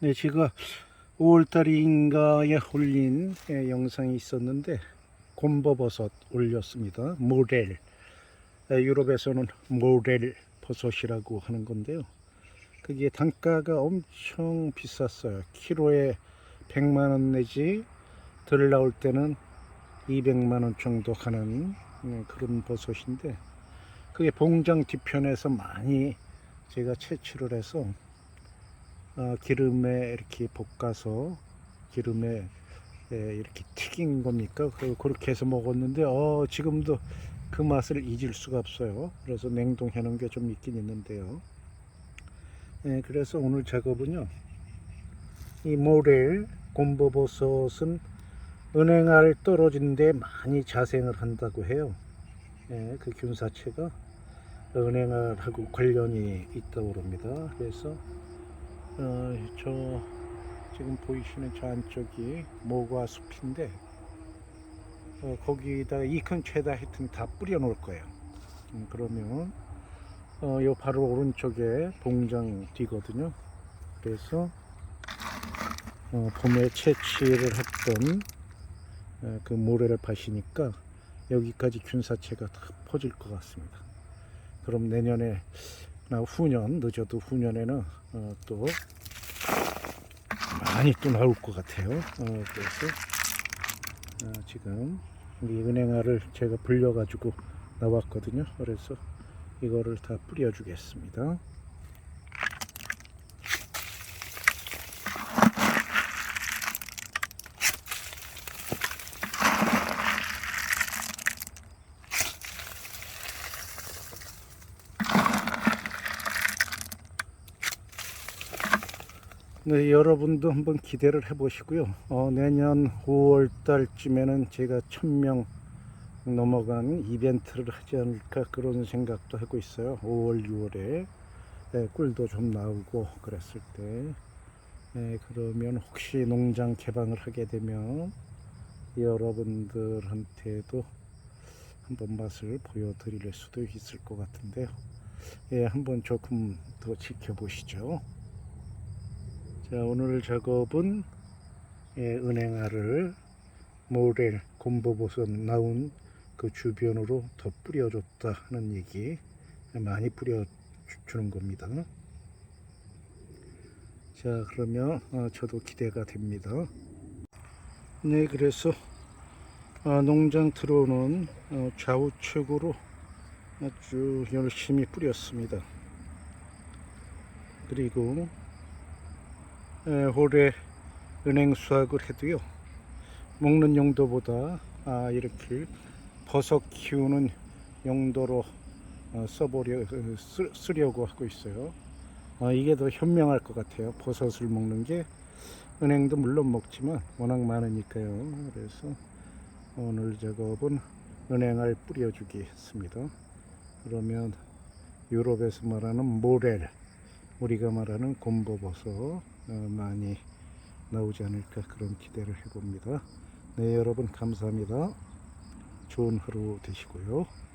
네, 제가 5월달인가에 올린 예, 영상이 있었는데 곰버버섯 올렸습니다. 모렐. 예, 유럽에서는 모렐 버섯이라고 하는 건데요. 그게 단가가 엄청 비쌌어요. 키로에 100만 원 내지 덜 나올 때는 200만 원 정도 하는 예, 그런 버섯인데 그게 봉장 뒤편에서 많이 제가 채취를 해서 어, 기름에 이렇게 볶아서 기름에 예, 이렇게 튀긴 겁니까? 그- 그렇게 해서 먹었는데 어, 지금도 그 맛을 잊을 수가 없어요. 그래서 냉동해 놓은 게 좀 있긴 있는데요. 예, 그래서 오늘 작업은요. 이 모렐 곰보버섯은 은행알 떨어진데 많이 자생을 한다고 해요. 예, 그 균사체가 은행알하고 관련이 있다고 그럽니다. 그래서 어, 저 지금 보이시는 저 안쪽이 모과 숲인데 어, 거기다가 이 근처에다 하여튼 다 뿌려 놓을 거예요. 음, 그러면 어, 요 바로 오른쪽에 봉장 뒤거든요. 그래서 어, 봄에 채취를 했던 어, 그 모래를 파시니까 여기까지 균사체가 다 퍼질 것 같습니다. 그럼 내년에 나 후년 늦어도 후년에는 어, 또 많이 또 나올 것 같아요. 어, 그래서 어, 지금 이 은행알을 제가 불려가지고 나왔거든요. 그래서 이거를 다 뿌려주겠습니다. 네, 여러분도 한번 기대를 해보시고요. 어, 내년 5월 달쯤에는 제가 1000명 넘어간 이벤트를 하지 않을까 그런 생각도 하고 있어요. 5월, 6월에 꿀도 좀 나오고 그랬을 때 예, 그러면 혹시 농장 개방을 하게 되면 여러분들한테도 한번 맛을 보여드릴 수도 있을 것 같은데요. 예, 한번 조금 더 지켜보시죠. 자, 오늘 작업은 예, 은행알을 모렐 곰보버섯 나온 그 주변으로 더 뿌려줬다 하는 얘기 많이 뿌려주는 겁니다. 자, 그러면 어, 저도 기대가 됩니다. 네, 그래서 어, 농장 들어오는 어, 좌우측으로 아주 열심히 뿌렸습니다. 그리고 에, 올해 은행 수확을 해도요 먹는 용도보다 아, 이렇게 버섯 키우는 용도로 어, 써보려 어, 쓰, 쓰려고 하고 있어요. 어, 이게 더 현명할 것 같아요. 버섯을 먹는 게 은행도 물론 먹지만 워낙 많으니까요. 그래서 오늘 작업은 은행알 뿌려주기 했습니다. 그러면 유럽에서 말하는 모렐 우리가 말하는 곰보버섯 어, 많이 나오지 않을까 그런 기대를 해봅니다. 네 여러분 감사합니다. 좋은 하루 되시고요.